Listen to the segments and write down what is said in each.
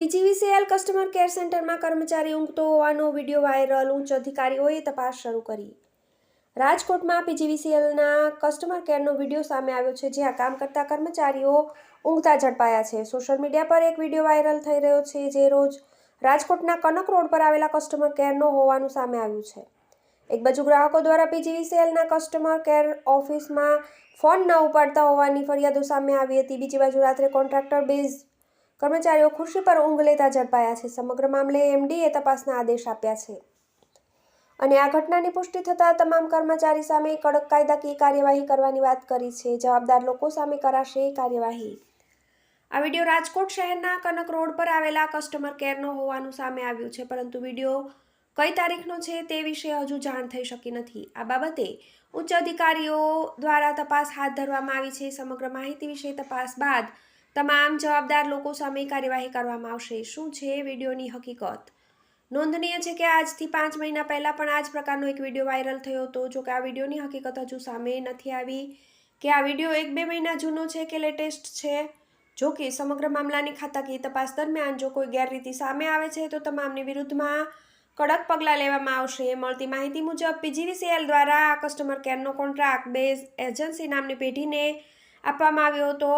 PGVCL customer care સેન્ટરમાં કર્મચારી ઊંઘતો હોવાનો વીડિયો વાયરલ, ઉચ્ચ અધિકારીઓએ તપાસ શરૂ કરી. રાજકોટમાં પીજીવીસીએલના કસ્ટમર કેરનો વીડિયો સામે આવ્યો છે, જ્યાં કામ કરતા કર્મચારીઓ ઊંઘતા ઝડપાયા છે. સોશિયલ મીડિયા પર એક વીડિયો વાયરલ થઈ રહ્યો છે, જે રોજ રાજકોટના કનક રોડ પર આવેલા કસ્ટમર કેરનો હોવાનું સામે આવ્યું છે. એક બાજુ ગ્રાહકો દ્વારા પીજીવીસીએલના કસ્ટમર કેર ઓફિસમાં ફોન ન ઉપાડતા હોવાની ફરિયાદો સામે આવી હતી. બીજી બાજુ રાત્રે કોન્ટ્રાક્ટર બેઝ કર્મચારીઓ ખુરશી પર ઊંઘ લેતા ઝડપાયા છે. સમગ્ર મામલે એમડીએ તપાસના આદેશ આપ્યા છે. અને આ ઘટનાની પુષ્ટિ થતાં તમામ કર્મચારી સામે કડક કાયદાકીય કાર્યવાહી કરવાની વાત કરી છે. જવાબદાર લોકો સામે કરાશે કાર્યવાહી. આ વીડિયો રાજકોટ શહેરના કનક રોડ પર આવેલા કસ્ટમર કેરનો હોવાનું સામે આવ્યું છે. પરંતુ વીડિયો કઈ તારીખનો છે તે વિશે હજુ જાણ થઈ શકી નથી. આ બાબતે ઉચ્ચ અધિકારીઓ દ્વારા તપાસ હાથ ધરવામાં આવી છે. સમગ્ર માહિતી વિશે તપાસ બાદ તમામ જવાબદાર લોકો સામે કાર્યવાહી કરવામાં આવશે. શું છે વિડીયોની હકીકત? નોંધનીય છે કે આજથી પાંચ મહિના પહેલાં પણ આ જ પ્રકારનો એક વીડિયો વાયરલ થયો હતો. જો કે આ વિડીયોની હકીકત હજુ સામે નથી આવી. કે આ વીડિયો એક બે મહિના જૂનો છે કે લેટેસ્ટ છે? જો કે સમગ્ર મામલાની ખાતાકીય તપાસ દરમિયાન જો કોઈ ગેરરીતિ સામે આવે છે, તો તમામની વિરુદ્ધમાં કડક પગલાં લેવામાં આવશે. મળતી માહિતી મુજબ, પીજીવીસીએલ દ્વારા કસ્ટમર કેરનો કોન્ટ્રાક્ટ બેઝ એજન્સી નામની પેઢીને આપવામાં આવ્યો હતો.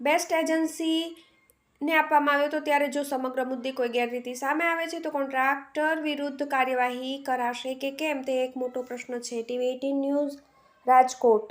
બેસ્ટ એજન્સીને આપવામાં આવ્યો તો ત્યારે જો સમગ્ર મુદ્દે કોઈ ગેરરીતિ સામે આવે છે તો કોન્ટ્રાક્ટર વિરુદ્ધ કાર્યવાહી કરાશે કે કેમ તે એક મોટો પ્રશ્ન છે. TV eighteen news Rajkot.